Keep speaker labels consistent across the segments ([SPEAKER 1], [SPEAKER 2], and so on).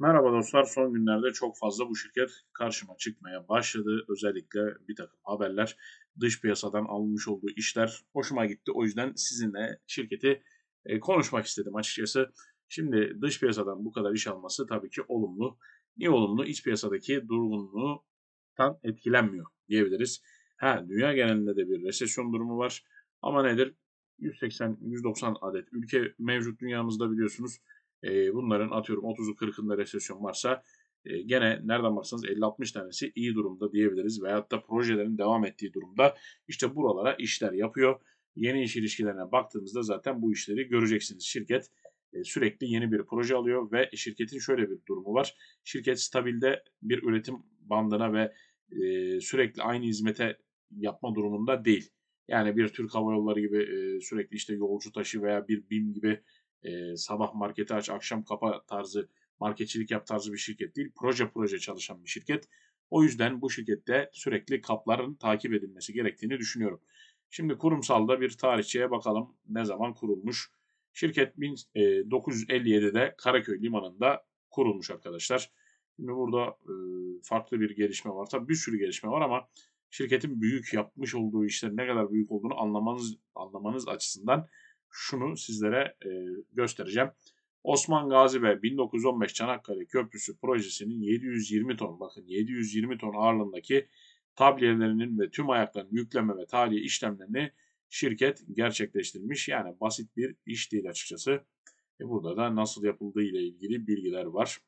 [SPEAKER 1] Merhaba dostlar. Son günlerde çok fazla bu şirket karşıma çıkmaya başladı. Özellikle bir takım haberler, dış piyasadan alınmış olduğu işler hoşuma gitti. O yüzden sizinle şirketi e, konuşmak istedim açıkçası. Şimdi dış piyasadan bu kadar iş alması tabii ki olumlu. Niye olumlu? İç piyasadaki durgunluğundan etkilenmiyor diyebiliriz. Ha, dünya genelinde de bir resesyon durumu var. Ama nedir? 180-190 adet ülke mevcut dünyamızda biliyorsunuz e, bunların atıyorum 30'u 40'ında resesyon varsa e, gene nereden baksanız 50-60 tanesi iyi durumda diyebiliriz. Veyahut da projelerin devam ettiği durumda işte buralara işler yapıyor. Yeni iş ilişkilerine baktığımızda zaten bu işleri göreceksiniz. Şirket e, sürekli yeni bir proje alıyor ve şirketin şöyle bir durumu var. Şirket stabilde bir üretim bandına ve e, sürekli aynı hizmete yapma durumunda değil. Yani bir Türk Hava Yolları gibi e, sürekli işte yolcu taşı veya bir BİM gibi e, sabah marketi aç, akşam kapa tarzı marketçilik yap tarzı bir şirket değil. Proje proje çalışan bir şirket. O yüzden bu şirkette sürekli kapların takip edilmesi gerektiğini düşünüyorum. Şimdi kurumsalda bir tarihçeye bakalım ne zaman kurulmuş. Şirket 1957'de Karaköy Limanı'nda kurulmuş arkadaşlar. Şimdi burada farklı bir gelişme var. Tabii bir sürü gelişme var ama şirketin büyük yapmış olduğu işlerin ne kadar büyük olduğunu anlamanız anlamanız açısından şunu sizlere e, göstereceğim. Osman Gazi ve 1915 Çanakkale Köprüsü projesinin 720 ton bakın 720 ton ağırlığındaki tablelerinin ve tüm ayakların yükleme ve tahliye işlemlerini şirket gerçekleştirmiş. Yani basit bir iş değil açıkçası. E burada da nasıl yapıldığı ile ilgili bilgiler var.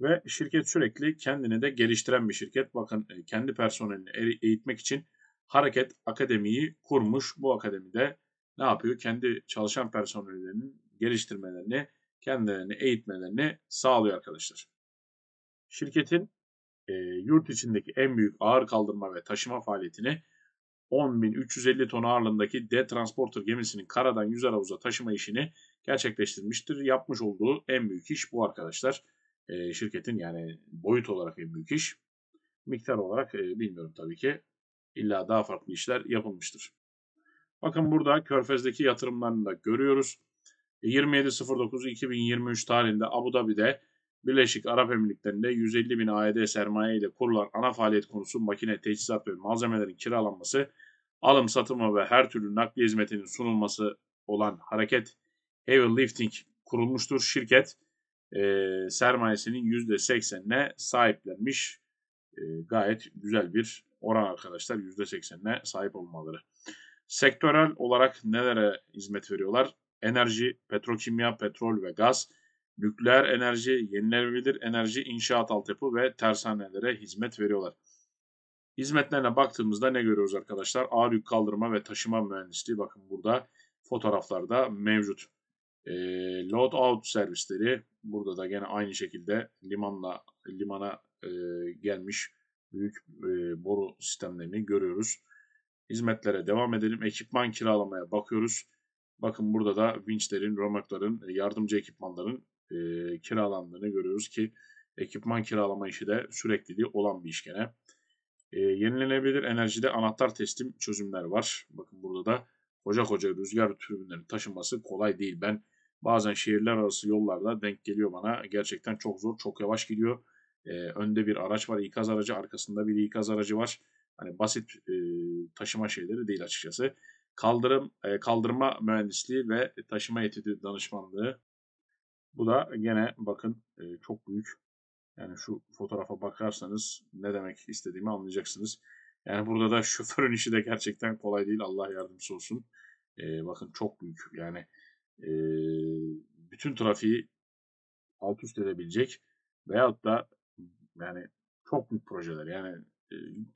[SPEAKER 1] Ve şirket sürekli kendini de geliştiren bir şirket. Bakın e, kendi personelini eğitmek için Hareket Akademi'yi kurmuş. Bu akademide ne yapıyor? Kendi çalışan personellerinin geliştirmelerini, kendilerini eğitmelerini sağlıyor arkadaşlar. Şirketin e, yurt içindeki en büyük ağır kaldırma ve taşıma faaliyetini 10.350 ton ağırlığındaki D-Transporter gemisinin karadan yüzer havuza taşıma işini gerçekleştirmiştir. Yapmış olduğu en büyük iş bu arkadaşlar. E, şirketin yani boyut olarak en büyük iş. Miktar olarak e, bilmiyorum tabii ki. İlla daha farklı işler yapılmıştır. Bakın burada Körfez'deki yatırımlarını da görüyoruz. 27.09.2023 tarihinde Abu Dhabi'de Birleşik Arap Emirlikleri'nde 150 bin AED sermaye ile kurulan ana faaliyet konusu makine, teçhizat ve malzemelerin kiralanması, alım, satımı ve her türlü nakliye hizmetinin sunulması olan hareket Heavy Lifting kurulmuştur. Şirket e, sermayesinin %80'ine sahiplenmiş. E, gayet güzel bir oran arkadaşlar. %80'ine sahip olmaları. Sektörel olarak nelere hizmet veriyorlar? Enerji, petrokimya, petrol ve gaz, nükleer enerji, yenilenebilir enerji, inşaat altyapı ve tersanelere hizmet veriyorlar. Hizmetlerine baktığımızda ne görüyoruz arkadaşlar? Ağır yük kaldırma ve taşıma mühendisliği bakın burada fotoğraflarda mevcut. E, load out servisleri burada da gene aynı şekilde limanla limana e, gelmiş büyük e, boru sistemlerini görüyoruz. Hizmetlere devam edelim. Ekipman kiralamaya bakıyoruz. Bakın burada da vinçlerin, römorkların, e, yardımcı ekipmanların e, kiralandığını görüyoruz ki ekipman kiralama işi de sürekliliği olan bir iş gene. E, yenilenebilir enerjide anahtar teslim çözümler var. Bakın burada da koca koca rüzgar türbinlerin taşınması kolay değil. Ben bazen şehirler arası yollarda denk geliyor bana. Gerçekten çok zor, çok yavaş gidiyor. E, önde bir araç var, ikaz aracı, arkasında bir ikaz aracı var. Hani basit e, taşıma şeyleri değil açıkçası. Kaldırım, e, kaldırma mühendisliği ve taşıma etüdü danışmanlığı. Bu da gene bakın e, çok büyük. Yani şu fotoğrafa bakarsanız ne demek istediğimi anlayacaksınız. Yani burada da şoförün işi de gerçekten kolay değil. Allah yardımcısı olsun. E, bakın çok büyük. Yani e, bütün trafiği alt üst edebilecek veyahut da yani çok büyük projeler. Yani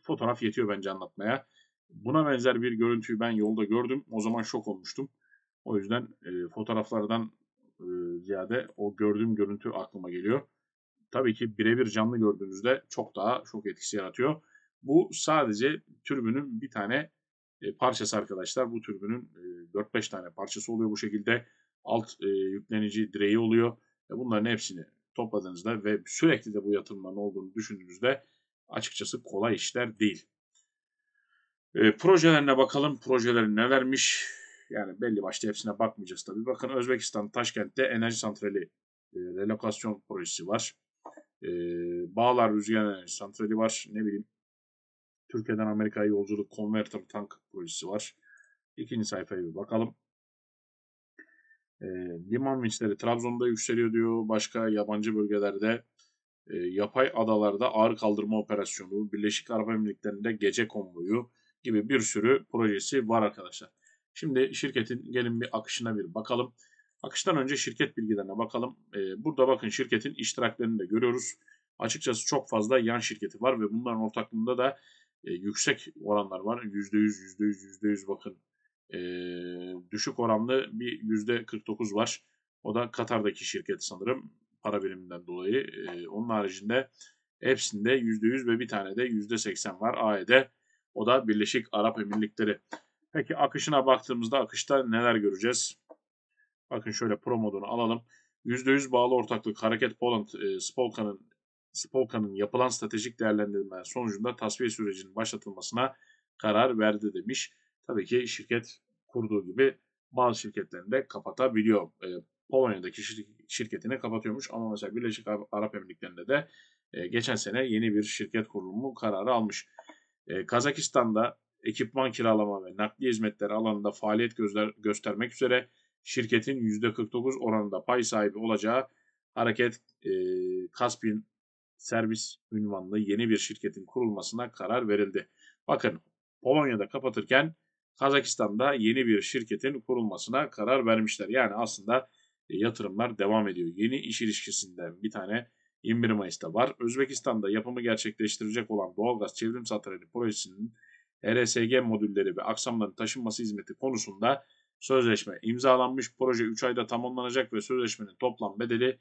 [SPEAKER 1] fotoğraf yetiyor bence anlatmaya. Buna benzer bir görüntüyü ben yolda gördüm. O zaman şok olmuştum. O yüzden e, fotoğraflardan e, ziyade o gördüğüm görüntü aklıma geliyor. Tabii ki birebir canlı gördüğünüzde çok daha şok etkisi yaratıyor. Bu sadece türbünün bir tane e, parçası arkadaşlar. Bu türbünün e, 4-5 tane parçası oluyor bu şekilde. Alt e, yüklenici direği oluyor. E, bunların hepsini topladığınızda ve sürekli de bu yatırımların olduğunu düşündüğünüzde açıkçası kolay işler değil. E, projelerine bakalım. Projeleri nelermiş? Yani belli başta hepsine bakmayacağız tabii. Bakın Özbekistan Taşkent'te enerji santrali e, relokasyon projesi var. E, Bağlar Rüzgar Enerji Santrali var. Ne bileyim Türkiye'den Amerika'ya yolculuk konverter tank projesi var. İkinci sayfaya bir bakalım. E, liman vinçleri Trabzon'da yükseliyor diyor. Başka yabancı bölgelerde e, yapay adalarda ağır kaldırma operasyonu, Birleşik Arap Emirlikleri'nde gece konvoyu gibi bir sürü projesi var arkadaşlar. Şimdi şirketin gelin bir akışına bir bakalım. Akıştan önce şirket bilgilerine bakalım. Ee, burada bakın şirketin iştiraklerini de görüyoruz. Açıkçası çok fazla yan şirketi var ve bunların ortaklığında da e, yüksek oranlar var. %100, %100, %100 bakın. E, düşük oranlı bir %49 var. O da Katar'daki şirket sanırım para biriminden dolayı. E, onun haricinde hepsinde %100 ve bir tane de %80 var. AE'de o da Birleşik Arap Emirlikleri. Peki akışına baktığımızda akışta neler göreceğiz? Bakın şöyle pro modunu alalım. %100 bağlı ortaklık Hareket Poland e, Spolka'nın Spolka'nın yapılan stratejik değerlendirme sonucunda tasfiye sürecinin başlatılmasına karar verdi demiş. Tabii ki şirket kurduğu gibi bazı şirketlerini de kapatabiliyor. E, Polonya'daki şirketini kapatıyormuş ama mesela Birleşik Arap Emirlikleri'nde de e, geçen sene yeni bir şirket kurulumu kararı almış. E, Kazakistan'da ekipman kiralama ve nakliye hizmetleri alanında faaliyet gözler, göstermek üzere şirketin %49 oranında pay sahibi olacağı hareket e, Caspian servis ünvanlı yeni bir şirketin kurulmasına karar verildi. Bakın Polonya'da kapatırken Kazakistan'da yeni bir şirketin kurulmasına karar vermişler. Yani aslında yatırımlar devam ediyor. Yeni iş ilişkisinden bir tane 21 Mayıs'ta var. Özbekistan'da yapımı gerçekleştirecek olan doğalgaz çevrim santrali projesinin RSG modülleri ve aksamların taşınması hizmeti konusunda sözleşme imzalanmış. Proje 3 ayda tamamlanacak ve sözleşmenin toplam bedeli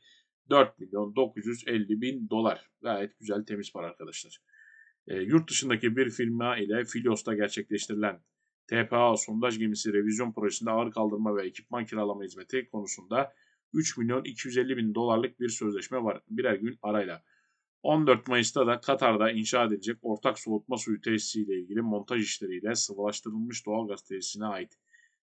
[SPEAKER 1] 4 milyon 950 bin dolar. Gayet güzel temiz para arkadaşlar. E, yurt dışındaki bir firma ile Filios'ta gerçekleştirilen TPA sondaj gemisi revizyon projesinde ağır kaldırma ve ekipman kiralama hizmeti konusunda 3 milyon 250 bin dolarlık bir sözleşme var birer gün arayla. 14 Mayıs'ta da Katar'da inşa edilecek ortak soğutma suyu tesisiyle ilgili montaj işleriyle sıvılaştırılmış doğalgaz tesisine ait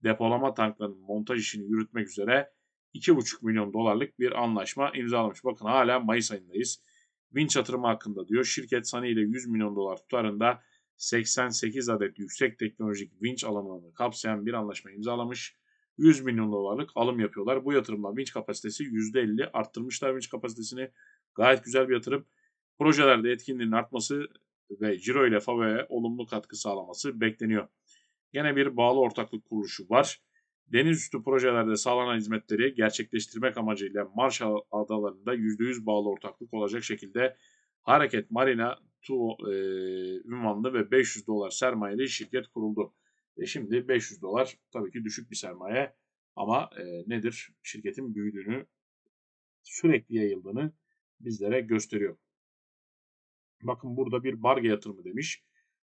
[SPEAKER 1] depolama tanklarının montaj işini yürütmek üzere 2,5 milyon dolarlık bir anlaşma imzalamış. Bakın hala Mayıs ayındayız. Vinç yatırımı hakkında diyor. Şirket Sani ile 100 milyon dolar tutarında 88 adet yüksek teknolojik vinç alanını kapsayan bir anlaşma imzalamış. 100 milyon dolarlık alım yapıyorlar. Bu yatırımla vinç kapasitesi %50 arttırmışlar vinç kapasitesini. Gayet güzel bir yatırım. Projelerde etkinliğin artması ve ciro ile FAVE'ye olumlu katkı sağlaması bekleniyor. Yine bir bağlı ortaklık kuruluşu var. Deniz üstü projelerde sağlanan hizmetleri gerçekleştirmek amacıyla Marshall Adaları'nda %100 bağlı ortaklık olacak şekilde Hareket Marina Tuo e, ünvanlı ve 500 dolar sermayeli şirket kuruldu. E şimdi 500 dolar tabii ki düşük bir sermaye ama e, nedir? Şirketin büyüdüğünü, sürekli yayıldığını bizlere gösteriyor. Bakın burada bir barge yatırımı demiş.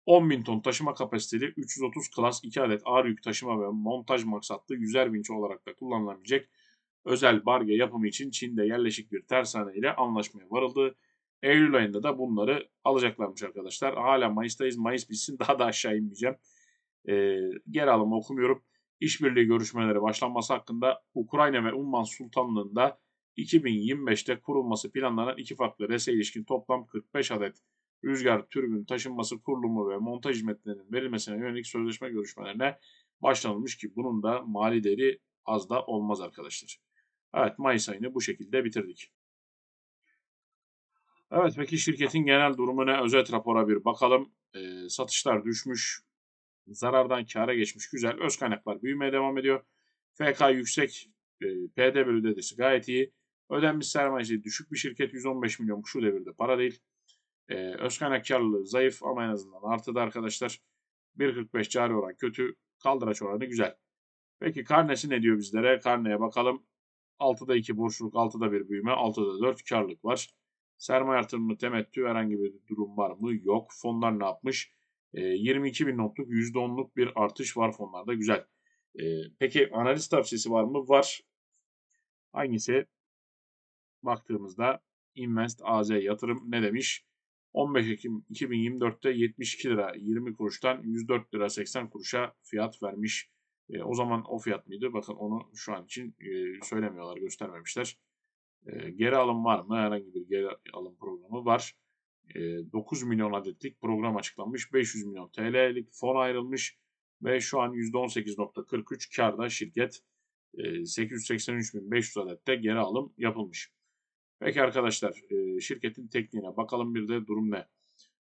[SPEAKER 1] 10.000 ton taşıma kapasiteli 330 klas 2 adet ağır yük taşıma ve montaj maksatlı yüzer vinç olarak da kullanılabilecek özel barge yapımı için Çin'de yerleşik bir tersane ile anlaşmaya varıldı. Eylül ayında da bunları alacaklarmış arkadaşlar. Hala Mayıs'tayız. Mayıs bitsin daha da aşağı inmeyeceğim. Ee, geri alımı okumuyorum. İşbirliği görüşmeleri başlanması hakkında Ukrayna ve Umman Sultanlığı'nda 2025'te kurulması planlanan iki farklı rese ilişkin toplam 45 adet rüzgar türbün taşınması kurulumu ve montaj hizmetlerinin verilmesine yönelik sözleşme görüşmelerine başlanılmış ki bunun da mali değeri az da olmaz arkadaşlar. Evet Mayıs ayını bu şekilde bitirdik. Evet peki şirketin genel durumu ne? Özet rapora bir bakalım. E, satışlar düşmüş. Zarardan kâra geçmiş. Güzel. Öz kaynaklar büyümeye devam ediyor. FK yüksek. E, PD bölü dedesi gayet iyi. Ödenmiş sermayesi düşük bir şirket. 115 milyon şu devirde para değil. E, öz kaynak karlılığı zayıf ama en azından artıda arkadaşlar. 1.45 cari oran kötü. Kaldıraç oranı güzel. Peki karnesi ne diyor bizlere? Karneye bakalım. 6'da 2 borçluk, 6'da 1 büyüme, 6'da 4 karlık var. Sermaye artırımı temettü herhangi bir durum var mı? Yok. Fonlar ne yapmış? E, 22 bin notluk %10'luk bir artış var fonlarda. Güzel. E, peki analiz tavsiyesi var mı? Var. Hangisi? Baktığımızda Invest AZ yatırım ne demiş? 15 Ekim 2024'te 72 lira 20 kuruştan 104 lira 80 kuruşa fiyat vermiş. E, o zaman o fiyat mıydı? Bakın onu şu an için e, söylemiyorlar, göstermemişler. E, geri alım var mı? Herhangi bir geri alım programı var. E, 9 milyon adetlik program açıklanmış. 500 milyon TL'lik fon ayrılmış ve şu an %18.43 karda şirket. E, 883.500 adette geri alım yapılmış. Peki arkadaşlar e, şirketin tekniğine bakalım bir de durum ne?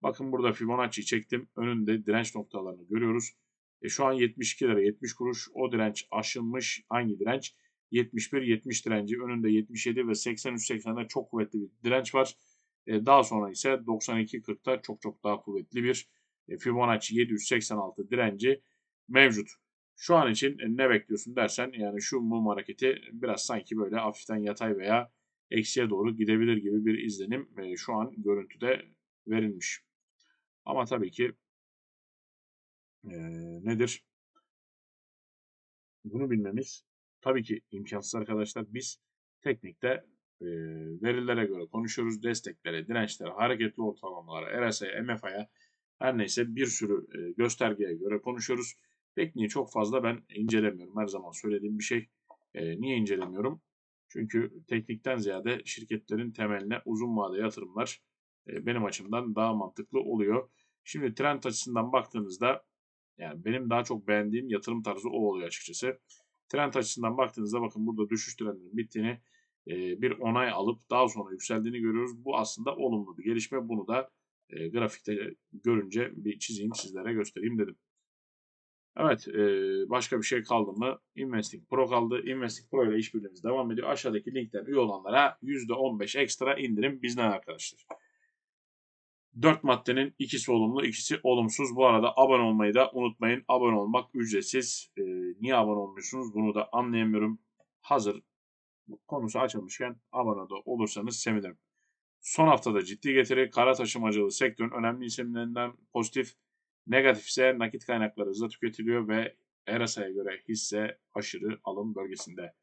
[SPEAKER 1] Bakın burada Fibonacci çektim. Önünde direnç noktalarını görüyoruz. E, şu an 72 lira 70 kuruş. O direnç aşılmış. Hangi direnç? 71-70 direnci. Önünde 77 ve 83-80'de çok kuvvetli bir direnç var. E, daha sonra ise 92-40'ta çok çok daha kuvvetli bir e, Fibonacci 786 direnci mevcut. Şu an için e, ne bekliyorsun dersen yani şu mum hareketi biraz sanki böyle hafiften yatay veya eksiye doğru gidebilir gibi bir izlenim e, şu an görüntüde verilmiş. Ama tabii ki e, nedir? Bunu bilmemiz tabii ki imkansız arkadaşlar. Biz teknikte e, verilere göre konuşuyoruz. Desteklere, dirençlere, hareketli ortalamalara, RSI'ye, MFI'ye her neyse bir sürü e, göstergeye göre konuşuyoruz. Tekniği çok fazla ben incelemiyorum. Her zaman söylediğim bir şey. E, niye incelemiyorum? Çünkü teknikten ziyade şirketlerin temeline uzun vade yatırımlar e, benim açımdan daha mantıklı oluyor. Şimdi trend açısından baktığınızda yani benim daha çok beğendiğim yatırım tarzı o oluyor açıkçası. Trend açısından baktığınızda bakın burada düşüş trendinin bittiğini e, bir onay alıp daha sonra yükseldiğini görüyoruz. Bu aslında olumlu bir gelişme. Bunu da e, grafikte görünce bir çizeyim sizlere göstereyim dedim. Evet e, başka bir şey kaldı mı? Investing Pro kaldı. Investing Pro ile işbirliğimiz devam ediyor. Aşağıdaki linkten üye olanlara %15 ekstra indirim bizden arkadaşlar. 4 maddenin ikisi olumlu, ikisi olumsuz. Bu arada abone olmayı da unutmayın. Abone olmak ücretsiz. Ee, niye abone olmuyorsunuz bunu da anlayamıyorum. Hazır konusu açılmışken abone de olursanız sevinirim. Son haftada ciddi getiri kara taşımacılığı sektörün önemli isimlerinden pozitif, negatif ise nakit kaynakları hızla tüketiliyor ve RSI'ye göre hisse aşırı alım bölgesinde.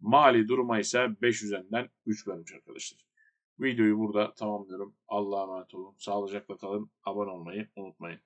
[SPEAKER 1] Mali duruma ise 5 üzerinden 3 vermiş arkadaşlar. Videoyu burada tamamlıyorum. Allah'a emanet olun. Sağlıcakla kalın. Abone olmayı unutmayın.